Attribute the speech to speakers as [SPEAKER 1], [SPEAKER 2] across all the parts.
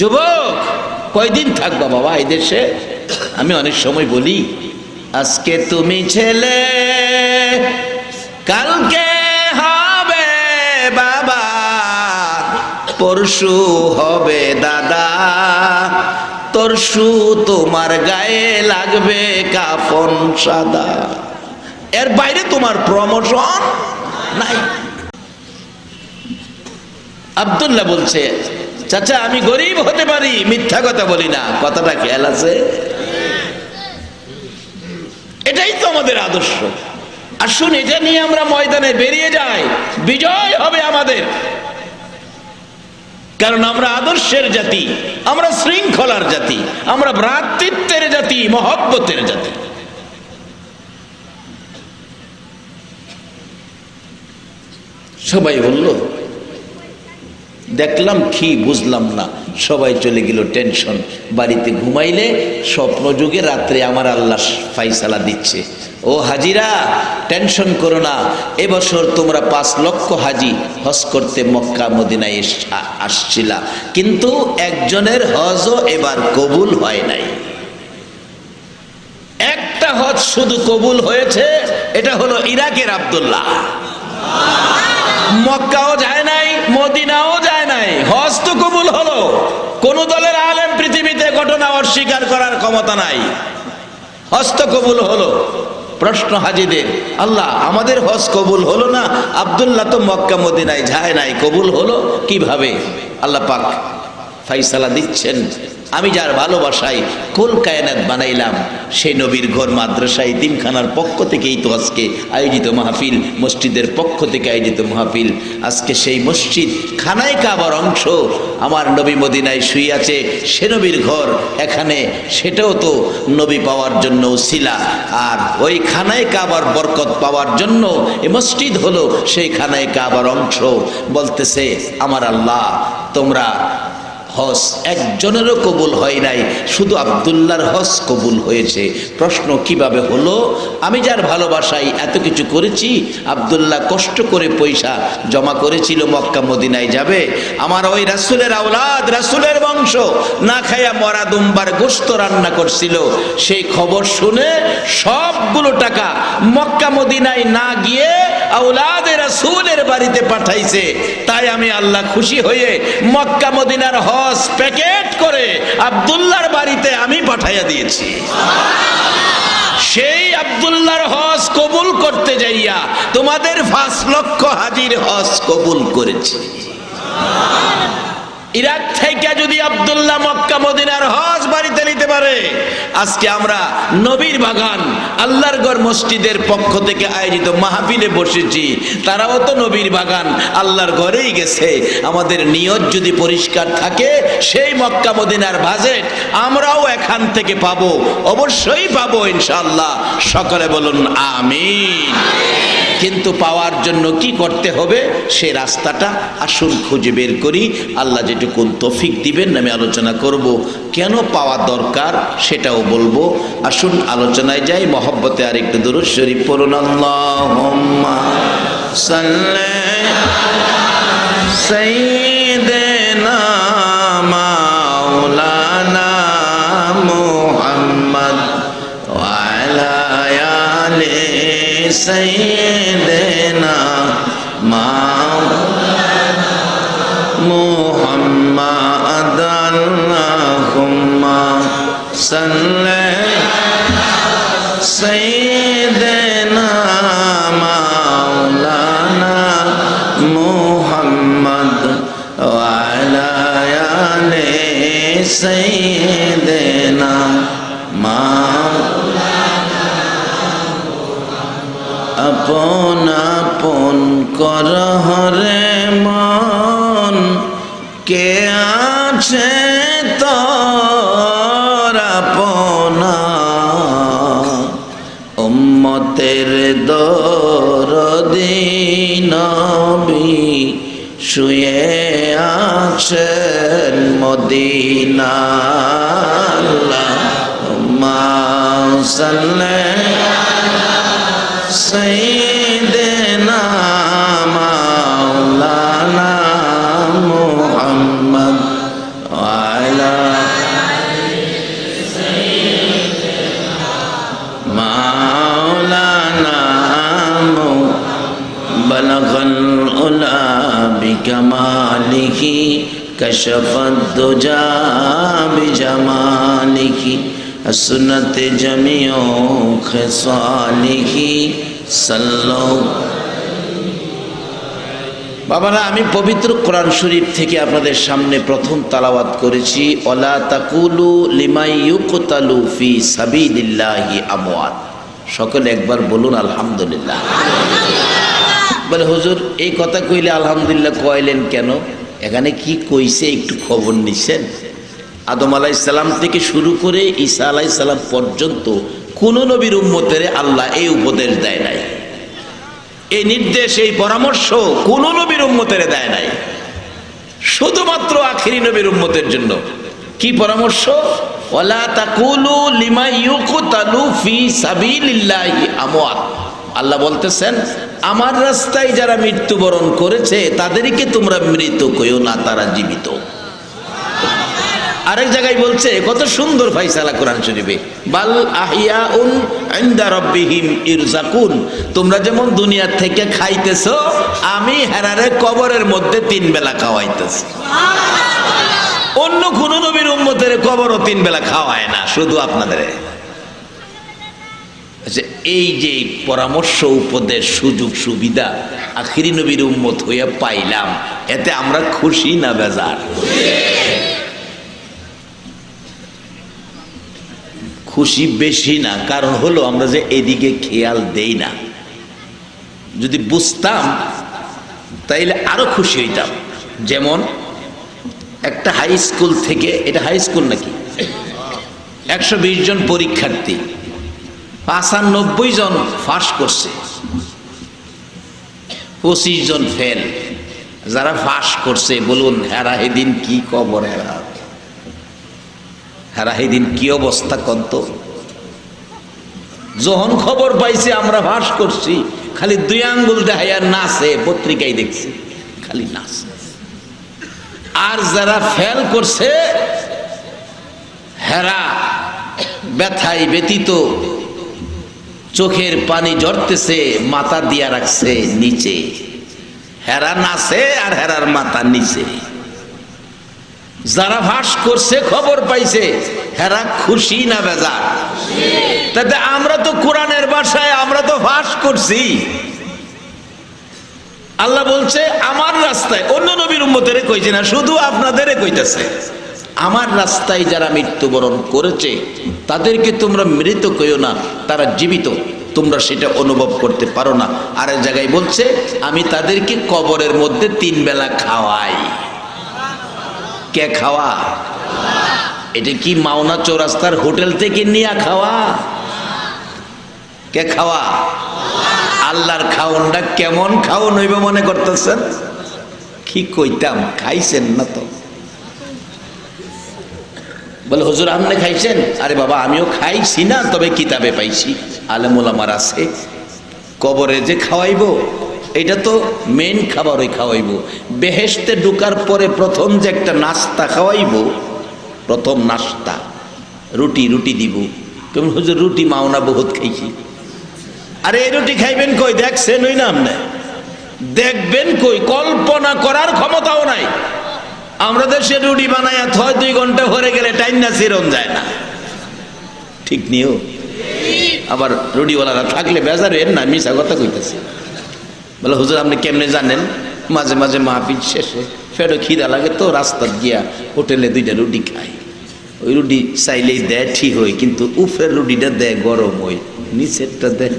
[SPEAKER 1] যুবক, কয়দিন থাকবা বাবা এই দেশে? আমি অনেক সময় বলি, আজকে তুমি ছেলে, কালকে হবে বাবা, পরশু হবে দাদা, তরশু তোমার গায়ে লাগবে কাফন সাদা। এর বাইরে তোমার প্রমোশন নাই। আব্দুল্লাহ বলছে চাচা, আমি গরিব হতে পারি, মিথ্যা কথা বলি না। কথাটা খেয়াল আছে? এটাই তো আমাদের আদর্শ। আসুন, এটা নিয়ে আমরা ময়দানে বেরিয়ে যাই। বিজয় হবে আমাদের। কারণ আমরা আদর্শের জাতি, আমরা শৃঙ্খলার জাতি, আমরা ভ্রাতৃত্বের জাতি, মহব্বতের জাতি। সবাই বলল দেখলাম কি বুঝলাম না। সবাই চলে গেল টেনশন। বাড়িতে ঘুমাইলে স্বপ্ন যুগে রাত্রে আমার আল্লাহ ফাইসালা দিচ্ছে। ও হাজিরা, টেনশন করো না। এবছর তোমরা পাঁচ লক্ষ হাজি হজ করতে মক্কা, মদিনায় আসছিলা। কিন্তু একজনের হজও এবার কবুল হয় নাই। একটা হজ শুধু কবুল হয়েছে, এটা হলো ইরাকের আব্দুল্লাহ। মক্কাও যায় নাই, মদিনাও যায় নাই। হজ তো কবুল হলো। কোন দলের আলেম পৃথিবীতে ঘটনা অস্বীকার করার ক্ষমতা নাই। হস্ত কবুল হলো। প্রশ্ন হাজিদের, আল্লাহ, আমাদের হজ কবুল হলো না? আবদুল্লাহ তো মক্কা, মদিনায় যায় নাই, কবুল হলো? কীভাবে? আল্লাহ পাক ফাইসালা দিচ্ছেন। আমি যার ভালোবাসায় কুল কায়নাত বানাইলাম সেই নবীর ঘর মাদ্রাসা ইতিমখানার পক্ষ থেকেই তো আজকে আয়োজিত মাহফিল, মসজিদের পক্ষ থেকে আয়োজিত মাহফিল। আজকে সেই মসজিদ, খানায় কাবার অংশ। আমার নবী মদিনায় শুয়ে আছে, সে নবীর ঘর। এখানে সেটাও তো নবী পাওয়ার জন্য ছিলা আর ওই খানায় কাবার বরকত পাওয়ার জন্য এ মসজিদ হলো সেই খানায় কাবার অংশ। বলতেছে, আমার আল্লাহ, তোমরা হজ একজনেরও কবুল হয় নাই। শুধু আবদুল্লাহর হজ কবুল হয়েছে। প্রশ্ন কীভাবে হলো? আমি যার ভালোবাসায় এত কিছু করেছি, আবদুল্লাহ কষ্ট করে পয়সা জমা করেছিল মক্কা মদিনায় যাবে। আমার ওই রাসুলের আওলাদ, রাসুলের বংশ না খাইয়া মরা দুম্বার গোস্ত রান্না করছিল। সেই খবর শুনে সবগুলো টাকা মক্কা মদিনায় না গিয়ে আউলাদে রাসূলের বাড়িতে পাঠাইছে। তাই আমি আল্লাহ খুশি হয়ে মক্কা মদিনার হজ প্যাকেট করে আব্দুল্লাহর বাড়িতে আমি পাঠাইয়া দিয়েছি। সেই আব্দুল্লাহর হজ কবুল করতে যাইয়া তোমাদের পাঁচ লক্ষ হাজির হজ কবুল করেছি। ইরাক থেকে যদি আব্দুল্লাহ মক্কা মদিনার হজ বাড়িতে নিতে পারে, আজকে আমরা নবীর বাগান, আল্লাহর গড় মসজিদের পক্ষ থেকে আয়োজিত মাহফিলে বসেছি, তারাও তো নবীর বাগান, আল্লাহর ঘরেই গেছে। আমাদের নিয়ত যদি পরিষ্কার থাকে, সেই মক্কা মদিনার বাজেট আমরাও এখান থেকে পাবো, অবশ্যই পাবো ইনশাল্লাহ সকলে বলুন, আমিন। কিন্তু পাওয়ার জন্য কি করতে হবে? সে রাস্তাটা আসল খুঁজে বের করি। আল্লাহ যেটুকুন তফিক দিবেন, আমি আলোচনা করব। কেন পাওয়া দরকার সেটাও বলব। আসুন আলোচনায় যাই, মহব্বতে আরেকটু দূর শরীফ পড়ুন। আল্লাহ Say মাওলানা وسلم سيدنا مولانا محمد وعلى آل سيدنا مولانا محمد اپن اپن کر ہر আসেন মদিনা আল্লাহ সাল্লে সেই كشف الدجى بجماله حسنت جميع خصاله صلوا বাবারা আমি পবিত্র কোরআন শরীফ থেকে আপনাদের সামনে প্রথম তালাওয়াত করেছি অলা তাকুলু লিমাই ইউকতালু ফি সাবিলিল্লাহি আমওয়াত সকলে একবার বলুন আলহামদুলিল্লাহ বলে হুজুর এই কথা কইলে আলহামদুলিল্লাহ কইলেন কেন এখানে কি কইছে একটু খবর নিছেন? আদম আলাইহিস সালাম থেকে শুরু করে ঈসা আলাইহিস সালাম পর্যন্ত কোন নবীর উম্মতের আল্লাহ এই উপদেশ দেয় নাই। এই নির্দেশ, এই পরামর্শ কোন নবীর উম্মতের দেয় নাই। শুধুমাত্র আখিরি নবীর উম্মতের জন্য। কি পরামর্শ? তাকুলু আল্লাহ বলতেছেন আমার রাস্তায় যারা মৃত্যুবরণ করেছে, তাদেরকে তোমরা মৃত কইও না, তারা জীবিত। আরেক জায়গায় বলছে, কত সুন্দর ফাইসালা কোরআন শরীফে। বাল আহিয়াউন ইনদা রাব্বিহিম ইরজাকুন। তোমরা যেমন দুনিয়ার থেকে খাইতেছো, আমি হেরারে কবরের মধ্যে তিন বেলা খাওয়াইতেছি। অন্য কোন নবীর উম্মতের কবরও তিন বেলা খাওয়ায় না, শুধু আপনাদের। আচ্ছা, এই যে পরামর্শ উপদেশ সুযোগ সুবিধা আখিরি নবীর উম্মত হইয়া পাইলাম এতে আমরা খুশি না বেজার? খুশি বেশি না কারণ হলো আমরা যে এদিকে খেয়াল দেই না। যদি বুঝতাম তাইলে আরও খুশি হইতাম। যেমন একটা হাই স্কুল থেকে এটা হাই স্কুল নাকি? একশো বিশ জন পরীক্ষার্থী। পাঁচানব্বই জন ফাঁস করছে। পঁচিশ জন ফেল। যারা ফাঁস করছে, বলুন, হেরা এদিন কি খবর হেরা? হেরা এদিন কি অবস্থা কত যখন খবর পাইছে, আমরা ভাস করছি। খালি দুই আঙ্গুল দেখাইয়া নাচে, পত্রিকায় দেখছি। খালি নাচ। আর যারা ফেল করছে, হেরা ব্যথায় ব্যতীত চোখের পানি জড়তেছে মাথা দিয়া রাখছে নিচে। হেরা নাচে আর হেরার মাথা নিচে। যারা ভাস করছে, খবর পাইছে, হেরা খুশি না বেজার? তাতে আমরা তো কোরআনের বাসায় আমরা তো ভাস করছি। আল্লাহ বলছে, আমার রাস্তায় অন্য নবীর উম্মতেরে কইছে না, শুধু আপনাদের কইতেছে। আমার রাস্তায় যারা মৃত্যুবরণ করেছে, তাদেরকে তোমরা মৃত কইও না, তারা জীবিত। তোমরা সেটা অনুভব করতে পারো না। আর এক জায়গায় বলছে, আমি তাদেরকে কবরের মধ্যে তিন বেলা খাওয়াই। কে খাওয়া? এটা কি মাওনা চৌরাস্তার হোটেল থেকে নিয়ে খাওয়া? কে খাওয়া? আল্লাহর খাওনটা কেমন খাওন হইবে মনে করতেছেন? কি কইতাম, খাইছেন না তো। বলে, হুজুর, আপনি খাইছেন? আরে বাবা, আমিও খাইছি না, তবে কিতাবে পাইছি। আলেমুলামার আছে, কবরে যে খাওয়াইবো, এটা তো মেন খাবারই খাওয়াইবো। বেহেস্তে ঢুকার পরে প্রথম যে একটা নাস্তা খাওয়াইব, প্রথম নাস্তা, রুটি রুটি দিব। কেমন, হুজুর, রুটি মাওনা বহুত খাইছি। আরে, এই রুটি খাইবেন কই? দেখছেন, ওই না আপনি দেখবেন কই? কল্পনা করার ক্ষমতাও নাই। আমরা দেশে রুটি বানাইয়া থয় দুই ঘণ্টা ভরে গেলে টাইম না চিরন যায় না। ঠিক নিও আবার রুটিওয়ালারা থাকলে বেজার, এর না মিশা কথা কইতেছে। বলে, হুজুর, আপনি কেমনে জানেন? মাঝে মাঝে মাহফিল শেষে ফেরো খিদা লাগে তো রাস্তার গিয়া হোটেলে দুইটা রুটি খাই। ওই রুটি চাইলেই দেয়, ঠিক হয়, কিন্তু উফের রুটিটা দেয়, গরম হয়, নিচেরটা দেয়।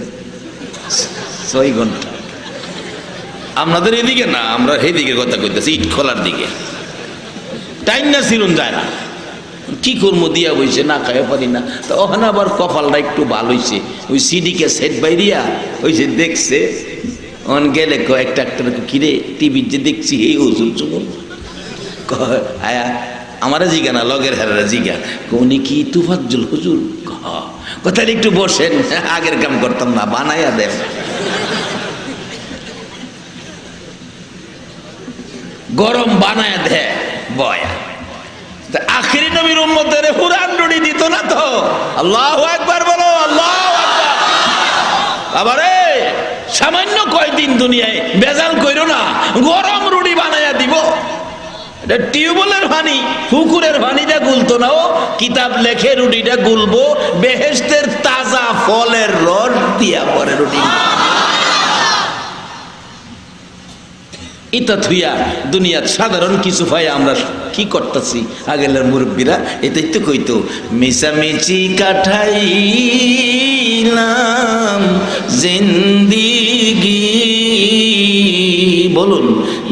[SPEAKER 1] ছয় ঘণ্টা। আপনাদের এদিকে না, আমরা দিকে কথা কইতেছি, ইট খোলার দিকে। টাইম না সিরুন যায় না। কি করব, দিয়া বইছে, না খাইতে পারি না। তো ওখানে আবার কপালটা একটু ভালো হয়েছে ওই সিডিকে সেট বাইরিয়া ওই যে দেখছে, অন গেলে কয়েকটা একটা একটা কিরে টিভির যে দেখছি, এই হুজুর চুমুর। আয়া, আমারা জিগা না, লগের হারারা জিগা। উনি কি তুফাজ্জুল হুজুর? কোথায় একটু বসেন, আগের কাম করতাম না, বানাইয়া দেন। গরম বানায় দেয় বয়া। নবীর উম্মতের হুরান রুটি দিত না তো? আল্লাহ একবার বলো, আল্লাহ আবারে, সামান্য কয়দিন দুনিয়ায় বেজাল কইরো না, গরম রুটি বানাইয়া দিব। গুলতো না ও। লেখে রুটিটা গুলবো বেহেস্তের তাজা ফলের রস দিয়া পরে রুটি। ইতা থুইয়া দুনিয়ার সাধারণ কিছু ভাই আমরা কি করতেছি? আগের মুরব্বীরা, এটাই তো কইতো মিশামিচি কাঠাইলাম জিন্দিগি। বলুন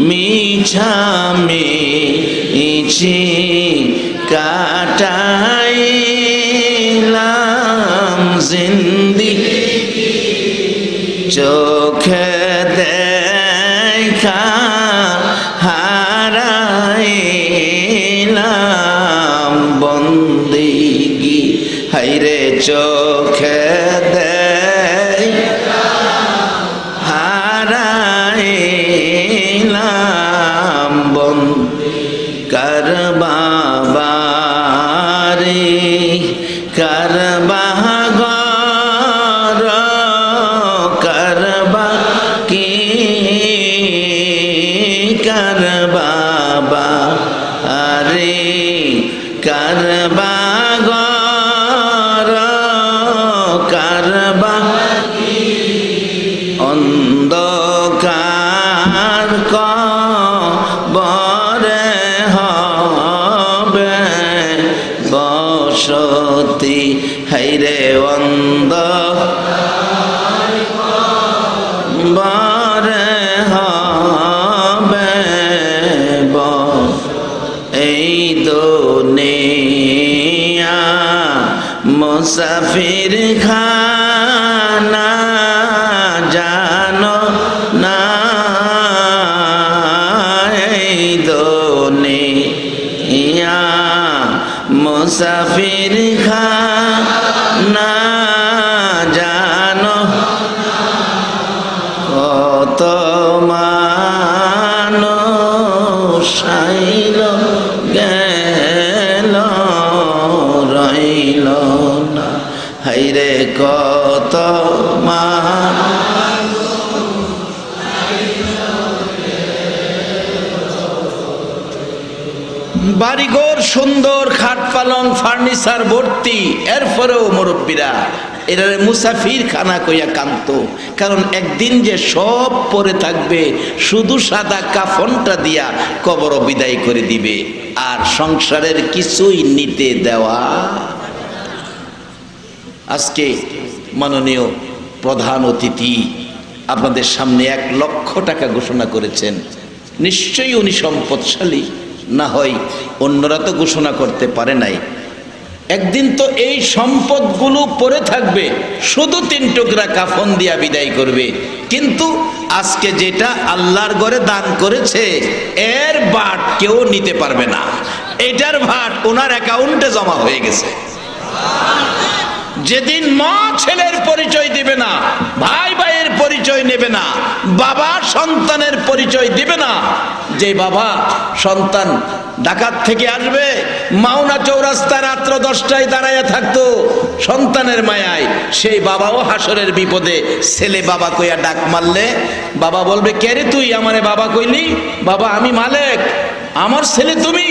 [SPEAKER 1] মিছামিচি কাটাইলাম জিন্দিগি। চোখে বন্দিগি হাইরে চোখে দে কার বাবারে কার কার আইল গেল রইল না। হাইরে কত বাড়িঘর সুন্দর খাট পালং ফার্নিচার ভর্তি এরপরেও মুরব্বীরা এরারে মুসাফির খানা কইয়া কান্ত কারণ একদিন যে সব পরে থাকবে, শুধু সাদা কাফনটা দিয়া কবর বিদায় করে দিবে, আর সংসারের কিছুই নিতে দেওয়া। আজকে মাননীয় প্রধান অতিথি আপনাদের সামনে এক লক্ষ টাকা ঘোষণা করেছেন। নিশ্চয়ই উনি সম্পদশালী, না হয় অন্যরা তো ঘোষণা করতে পারে নাই। একদিন তো এই সম্পদগুলো পরে থাকবে, শুধু তিন টুকরা কাফন দিয়া বিদায় করবে। কিন্তু আজকে যেটা আল্লাহর ঘরে দান করেছে, এর বাট কেউ নিতে পারবে না। এটার ভাট ওনার অ্যাকাউন্টে জমা হয়ে গেছে। যেদিন মা ছেলের পরিচয় দিবে না, ভাই ভাইয়ের পরিচয় নেবে না, বাবা সন্তানের পরিচয় দিবে না, যে বাবা সন্তান ডাকাত থেকে আসবে, মাওনা চৌরাস্তা রাত্র দশটায় দাঁড়াইয়া থাকতো, সন্তানের মায়ায়, সেই বাবাও হাসরের বিপদে ছেলে বাবা কইয়া ডাক মারলে, বাবা বলবে, কে রে তুই? আমারে বাবা কইলি? বাবা, আমি মালেক, আমার ছেলে তুমি,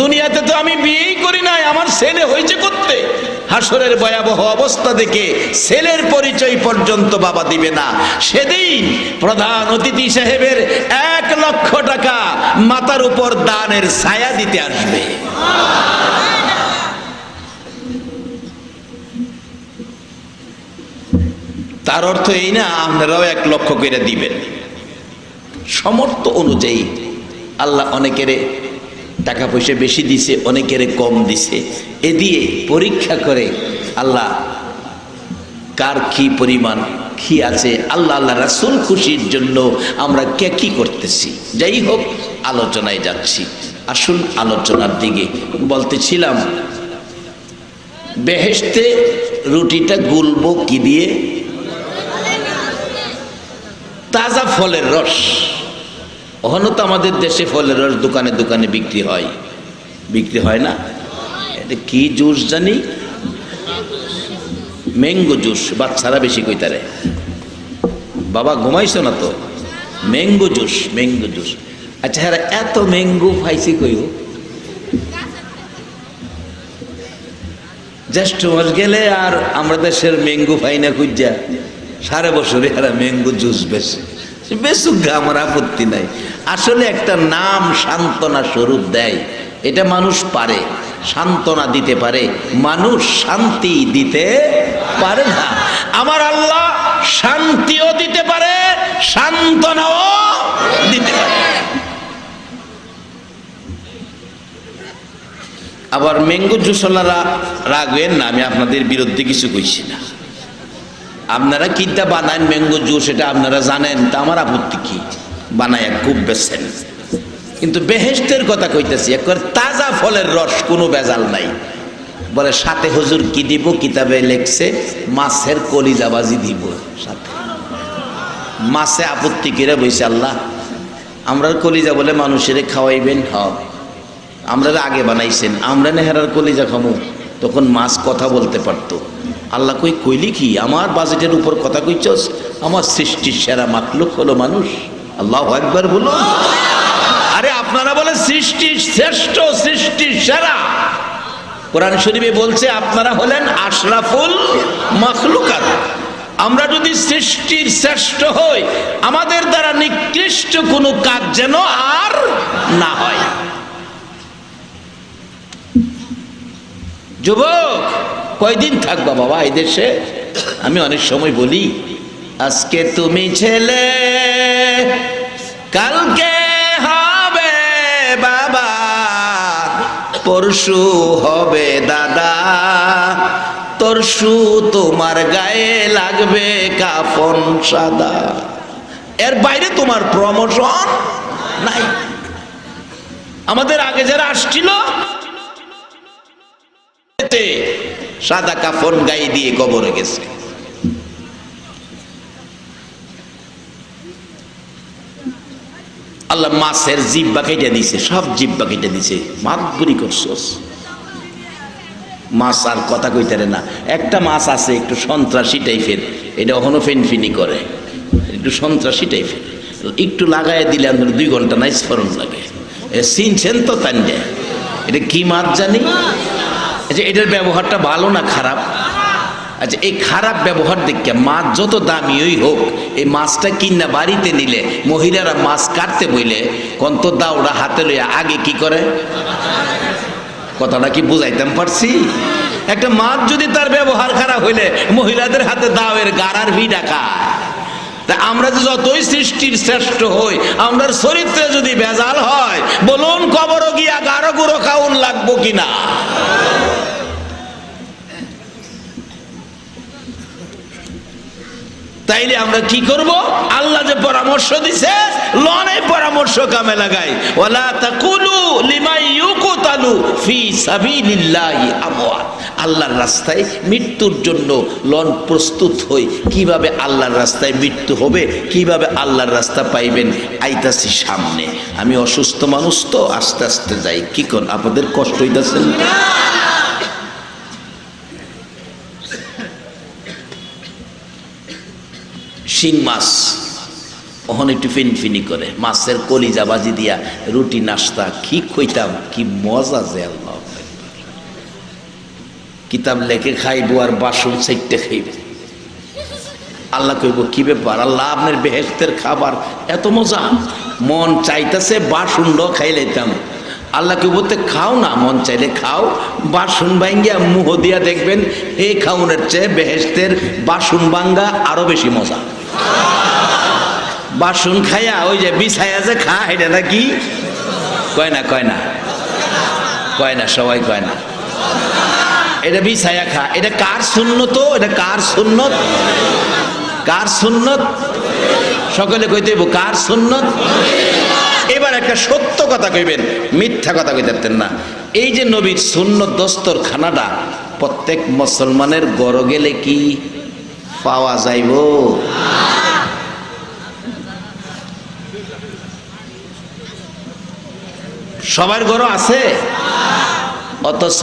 [SPEAKER 1] দুনিয়াতে তো আমি বিয়েই করি নাই, আমার ছেলে হয়েছে করতে হাসরের ভয়াবহ অবস্থা দেখে ছেলের পরিচয় পর্যন্ত বাবা দিবে না। সেদিন প্রধান অতিথি সাহেবের এক লক্ষ টাকা মাথার উপর দানের ছায়া দিতে আসবে। তার অর্থ এই না, আপনারাও এক লক্ষ করে দিবেন। সমর্থ অনুযায়ী আল্লাহ অনেকেরে টাকা পয়সা বেশি দিছে, অনেকেরে কম দিছে। এ দিয়ে পরীক্ষা করে, আল্লাহ, কার কি পরিমাণ কি আছে? আল্লাহ আল্লাহ রাসুল খুশির জন্য আমরা কে কি করতেছি? যাই হোক, আলোচনায় যাচ্ছি। আসুন আলোচনার দিকে। বলতেছিলাম বেহেস্তে রুটিটা গুলবো কি দিয়ে? তাজা ফলের রস। ওখানে তো আমাদের দেশে ফলের রস দোকানে দোকানে বিক্রি হয়। বিক্রি হয় না? এটা কি জুস জানি? ম্যাঙ্গো জুস বাচ্চারা বেশি কইতারে। বাবা ঘুমাইছো না তো? Mango juice mango juice. আচ্ছা হ্যাঁ এত ম্যাঙ্গো পাইছি কইও জ্যেষ্ঠ মাস গেলে আর আমরা দেশের ম্যাঙ্গো পাই না খুঁজা। সারা বছরে এরা ম্যাঙ্গো জুস বেশি। বেসুক গা, আমার আপত্তি নাই। আসলে একটা নাম সান্ত্বনা স্বরূপ দেয়। এটা মানুষ পারে, সান্ত্বনা দিতে পারে। মানুষ শান্তি দিতে পারে না। আমার আল্লাহ শান্তিও দিতে পারে, সান্ত্বনাও দিতে পারে। আবার ম্যাঙ্গো জুসলারা রাখবেন না, আমি আপনাদের বিরুদ্ধে কিছু কইছি না। আপনারা কিটা বানান ম্যাঙ্গো জুস, এটা আপনারা জানেন, তা আমার আপত্তি কি? বানায় খুব বেছেন কিন্তু বেহেস্তের কথা কইতেছি, একবার তাজা ফলের রস কোনো বেজাল নাই। বলে, সাথে হুজুর কি দিব? কিতাবে লেখছে, মাছের কলিজাবাজি দিব সাথে। মাছে আপত্তি কিরে বইছে, আল্লাহ আমরা কলিজা বলে মানুষের খাওয়াইবেন হব আমরা আগে বানাইছেন, আমরা নেহারার কলিজা খামু। তখন মাছ কথা বলতে পারতো। আল্লাহ কই, কইলি কি? আমার বাজেটের উপর কথা কইছস? আমার সৃষ্টির সেরা মাতলুক হলো মানুষ। আল্লাহ একবার বলো আরে আপনারা বলে সৃষ্টির শ্রেষ্ঠ, সৃষ্টি সেরা। কোরআন শরীফে বলছে, আপনারা হলেন আশরাফুল মখলুকাত। আমরা যদি সৃষ্টির শ্রেষ্ঠ হই, আমাদের দ্বারা নিকৃষ্ট কোনো কাজ যেন আর না হয়। যুবক, কয়দিন থাকবা বাবা এই দেশে আমি অনেক সময় বলি আজকে তুমি ছেলে, কালকে হবে বাবা, পরশু হবে দাদা, তরশু তোমার গায়ে লাগবে কাফন সাদা। এর বাইরে তোমার প্রমোশন নাই। আমাদের আগে যারা আসছিল সাদা কাফন গায়ে দিয়ে কবরে গেছে। আল্লাহ মাছের জিব্বা কেটে দিছে সব জিব্বা কেটে দিছে। মাতগুরি করছস মাছ আর কথা কইতারে না। একটা মাছ আছে একটু সন্ত্রাসী টাইপের এটা কখনো ফেনফিনি করে। একটু সন্ত্রাসী টাইপের। একটু লাগাই দিলে আমাদের দুই ঘণ্টা নাই স্মরণ লাগে। চিনছেন তো তান্ডে এটা কি মাছ জানি? আচ্ছা এটার ব্যবহারটা ভালো না খারাপ? আচ্ছা এই খারাপ ব্যবহার দেখে মাছ যত দামিই হোক, এই মাছটা কিনা বাড়িতে নিলে, মহিলারা মাছ কাটতে বইলে, কন্ত দাওড়া হাতে লইয়া, আগে কি করে? কথাটা কি বুঝাইতাম পারছি? একটা মাছ যদি তার ব্যবহার খারাপ হইলে, মহিলাদের হাতে দাওয়ের গাড়ার ভি ডাকা। তা আমরা যে যতই সৃষ্টির শ্রেষ্ঠ হই, আমরার চরিত্রে যদি ভেজাল হয়, বলুন কবর গিয়া গাঢ় গুঁড়ো খাউন লাগবো কিনা? তাইলে আমরা কি করব? আল্লাহ যে পরামর্শ দিছে লনে পরামর্শ কামে লাগাই। ওয়ালা তাকুলু লিমাই ইউকুতালু ফি সাবিলিল্লাহি আমওয়াত। আল্লাহর রাস্তায় মৃত্যুর জন্য লন প্রস্তুত হই। কীভাবে আল্লাহর রাস্তায় মৃত্যু হবে, কীভাবে আল্লাহর রাস্তা পাইবেন, আইতাছি সামনে। আমি অসুস্থ মানুষ তো, আস্তে আস্তে যাই। কি কোন আপনাদের কষ্ট হইতাছেন শিং মাছ। ওখানে একটু ফিনফিনি করে। মাছের কলিজা বাজি দিয়া রুটি, নাস্তা, কি খইতাম, কি মজা যে আল্লাহ। কিতাব লেখে খাইবো আর বাসন চাইতে খাইবে। আল্লাহ কইব, কি ব্যাপার? আল্লাহ আপনার বেহেস্তের খাবার, এত মজা? মন চাইতেছে বাসন খাই লাইতাম। আল্লাহ কইব, তে খাও না, মন চাইলে খাও। বাসন ভাঙ্গিয়া মুহ দিয়া দেখবেন, এই খাউনের চেয়ে বেহেস্তের বাসন ভাঙ্গা আরও বেশি মজা। বাসন খাইয়া ওই যে বিছাইয়া যে খা, এটা নাকি? কয় না কয় না। কয় না, সবাই কয় না। এটা বিছাইয়া খা। এটা কার সুন্নত? এটা কার সুন্নত? কার সুন্নত? সকলে কইতে কার সুন্নত? এবার একটা সত্য কথা কইবেন, মিথ্যা কথা কইতেন না। এই যে নবীর শূন্য দস্তর খানাটা প্রত্যেক মুসলমানের গড় গেলে কি? পাওয়া যাইব। সবার ঘর আছে। অথচ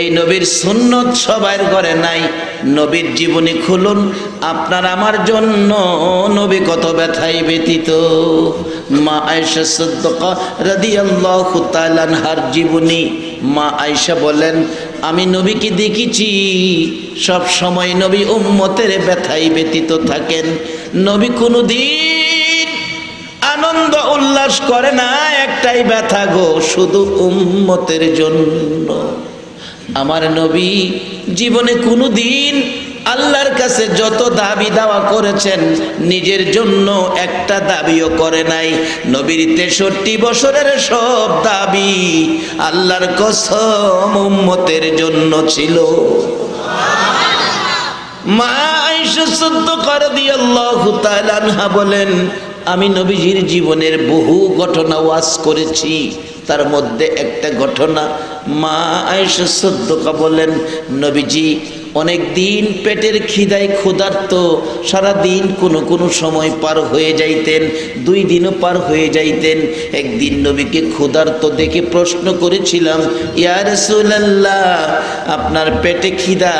[SPEAKER 1] এই নবীর সুন্নত সবার ঘরে নাই। নবীর জীবনী খুলুন, আপনার আমার জন্য। নবী কত ব্যথায় ব্যতীত মা আয়েশা সদ্দকা রাদিয়াল্লাহু তাআলা আনহার জীবনী। মা আয়েশা বলেন আমি নবীকে দেখেছি। সব সময় নবী উম্মতের ব্যথাই ব্যতীত থাকেন। নবী কোনো দিন আনন্দ উল্লাস করে না, একটাই ব্যথা গো, শুধু উম্মতের জন্য। আমার নবী জীবনে কোনো দিন আল্লাহর কাছে যত দাবি দাওয়া করেছেন, নিজের জন্য একটা দাবিও করে নাই। নবীর তেষট্টি বছরের সব দাবি আল্লাহর কসম উম্মতের জন্য ছিল। মা বলেন, আমি নবীজির জীবনের বহু ঘটনা ওয়াজ করেছি। তার মধ্যে একটা ঘটনা। মা আয়েশা সিদ্দিকা বলেন, নবীজি অনেক দিন পেটের খিদায় ক্ষুধার্ত সারা দিন কোনো কোনো সময় পার হয়ে যাইতেন, দুই দিনও পার হয়ে যাইতেন। একদিন নবীকে ক্ষুধার্ত দেখে প্রশ্ন করেছিলাম, ইয়া রাসূলুল্লাহ, আপনার পেটে খিদা,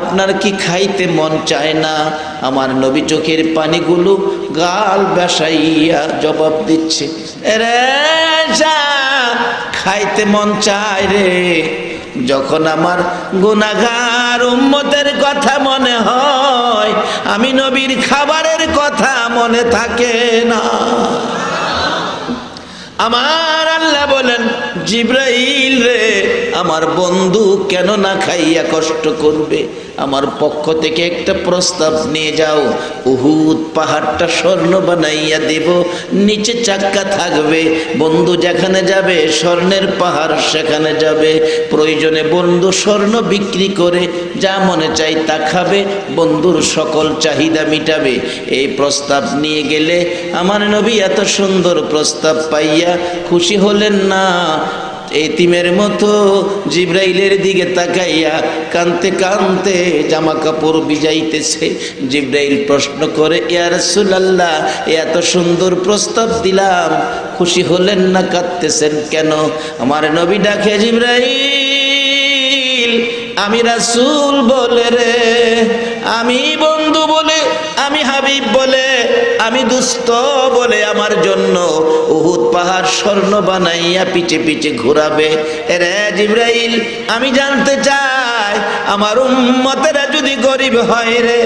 [SPEAKER 1] আপনার কি খাইতে মন চায় না? আমার নবী চোখের পানিগুলো গাল বেসাইয়া জবাব দিচ্ছে খাইতে মন চায় রে। যখন আমার গুনাগার উম্মতের কথা মনে হয় আমি নবীর খাবারের কথা মনে থাকে না। আমার আল্লাহ বলেন, জিব্রাইল রে, আমার বন্ধু কেন না খাইয়া কষ্ট করবে? আমার পক্ষ থেকে একটা প্রস্তাব নিয়ে যাও। উহুদ পাহাড়টা স্বর্ণ বানাইয়া দেব, নিচে চাক্কা থাকবে। বন্ধু যেখানে যাবে, স্বর্ণের পাহাড় সেখানে যাবে। প্রয়োজনে বন্ধু স্বর্ণ বিক্রি করে যা মনে চাই তা খাবে, বন্ধুর সকল চাহিদা মিটাবে। এই প্রস্তাব নিয়ে গেলে আমার নবী এত সুন্দর প্রস্তাব পাইয়া খুশি হলেন না, এতিমের মতো জিব্রাইলের দিকে তাকাইয়া কানতে কানতে জামা কাপড় বিজাইতেছে জিব্রাইল প্রশ্ন করে ইয়ার সুলাল্লাহ এত সুন্দর প্রস্তাব দিলাম, খুশি হলেন না, কাঁদতেছেন কেন? আমার নবী ডাকে, জিব্রাইল, আমি রাসুল বলে রে, আমি বন্ধু বলে, আমি হাবিব বলে আমি দুস্থ বলে আমার জন্য উহুদ পাহাড় স্বর্ণ বানাইয়া পিঠে পিঠে ঘুরাবে। রে জিব্রাইল, আমি জানতে চাই আমার উম্মতেরা যদি গরিব হয় রে,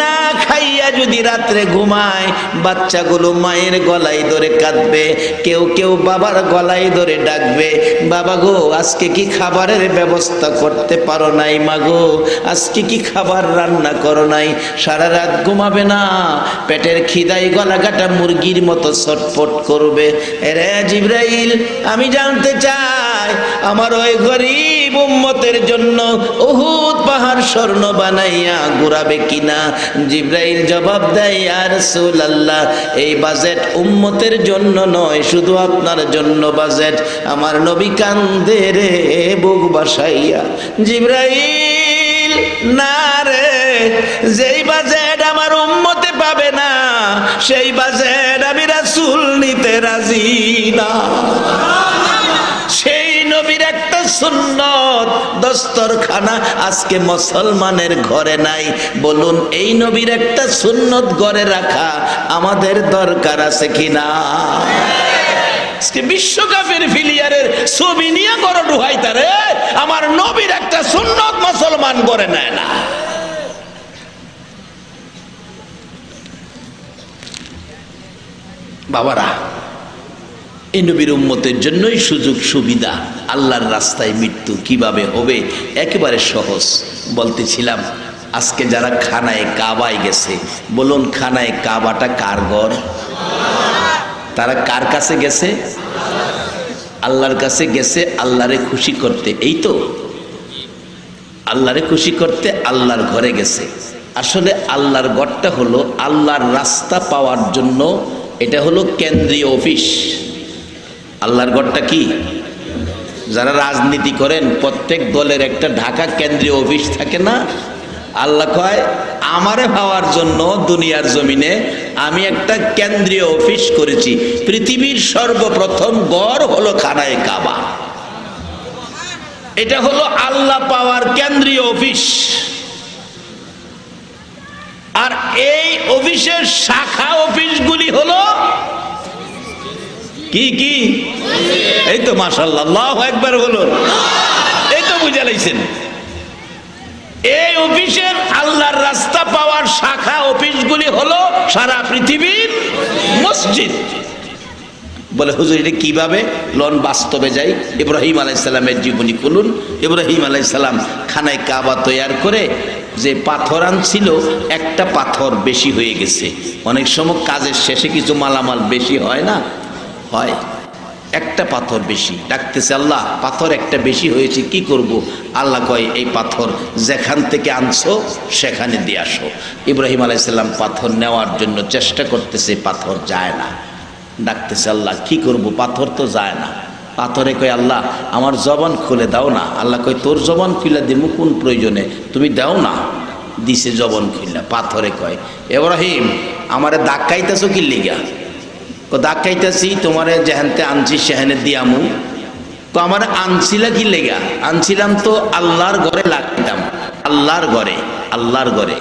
[SPEAKER 1] না খাইয়া যদি রাত্রে ঘুমায়, বাচ্চাগুলো মায়ের গলায় ধরে কাঁদবে, কেউ কেউ বাবার গলায় ধরে ডাকবে, বাবা গো, আজকে কি খাবারের ব্যবস্থা করতে পারো নাই মাগো আজকে কি খাবার রান্না করো নাই? সারা রাত ঘুমাবে না, পেটের খিদাই গলা কাটা মুরগির মতো ছটফট করবে। রে জিব্রাইল, আমি জানতে চাই আমার ওই গরিব উম্মতের জন্য উহুদ পাহাড় স্বর্ণ বানাইয়া ঘুরাবে কিনা? জিব্রাইল জবাব দেয় আর আল্লাহ এই বাজেট উম্মতের জন্য নয়, শুধু আপনার জন্য বাজেট আমার নবী কান্দে রে, বুক বাসাইয়া। জিব্রাইল, না রে, যেই বাজেট আমার উম্মতে পাবে না, সেই বাজেট আমি রাসূল নিতে রাজি না। সুন্নত। দস্তরখানা আজকে মুসলমানের ঘরে নাই। বলুন, এই নবীর একটা সুন্নত ঘরে রাখা আমাদের দরকার আছে কিনা? বিশ্বকাপের ফিলিয়ারের ছবি নিয়ে করো ডুহাই তারে আমার নবীর একটা সুন্নত মুসলমান করে নেয় না। বাবারা এই নবীর উম্মতের জন্যই সুযোগ সুবিধা। আল্লাহর রাস্তায় মৃত্যু কীভাবে হবে, একেবারে সহজ। বলতেছিলাম, আজকে যারা খানায় কাবায় গেছে, বলুন খানায় কাবাটা কার ঘর? তারা কার কাছে গেছে? আল্লাহর কাছে গেছে আল্লাহরে খুশি করতে, এই তো? আল্লাহরে খুশি করতে আল্লাহর ঘরে গেছে। আসলে আল্লাহর ঘরটা হলো আল্লাহর রাস্তা পাওয়ার জন্য, এটা হলো কেন্দ্রীয় অফিস। আল্লাহর ঘরটা কি? যারা রাজনীতি করেন, প্রত্যেক দলের একটা ঢাকা কেন্দ্রীয় অফিস থাকে না? আল্লাহ কয়, আমারে পাওয়ার জন্য দুনিয়ার জমিনে আমি একটা কেন্দ্রীয় অফিস করেছি। পৃথিবীর সর্বপ্রথম গড় হলো খানায় কাবা। এটা হলো আল্লাহ পাওয়ার কেন্দ্রীয় অফিস। আর এই অফিসের শাখা অফিসগুলি হলো কি কি? এই তো মাসাল্লাহ একবার বলুন এই তো বুঝে লাইছেন। এই অফিসের আল্লাহর রাস্তা পাওয়ার শাখা, অফিসগুলি হলো সারা পৃথিবীর মসজিদ। বলে, হুজুর, এটা কীভাবে? লন বাস্তবে যাই। ইব্রাহিম আলাইসাল্লামের জীবনী খুলুন। ইব্রাহিম আলাইসাল্লাম খানায় কাবা তৈয়ার করে যে পাথর আনছিল, একটা পাথর বেশি হয়ে গেছে। অনেক সময় কাজের শেষে কিছু মালামাল বেশি হয় না? হয়। একটা পাথর বেশি। ডাকতেছে, আল্লাহ, পাথর একটা বেশি হয়েছে, কি করব? আল্লাহ কয়, এই পাথর যেখান থেকে আনছো, সেখানে দিয়ে আসো। ইব্রাহিম আলাইসাল্লাম পাথর নেওয়ার জন্য চেষ্টা করতেছে, পাথর যায় না। ডাকতেছে, আল্লাহ, কি করব? পাথর তো যায় না। পাথরে কয়, আল্লাহ, আমার জবান খুলে দাও না। আল্লাহ কয়, তোর জবান খুলে দিমু কোন প্রয়োজনে? তুমি দাও না। দিছে, জবান খুললা পাথরে কয় এব্রাহিম আমারে দাক্কাইতেছো কি লিগা? ও খাইতেছি, তোমারে যেহানতে আনছি সেহানে দিয়ামু। তো আমার আনছিলা কি লেগা, আনছিলাম তো আল্লাহর ঘরে লাগতাম। আল্লাহর ঘরে আল্লাহর ঘরে।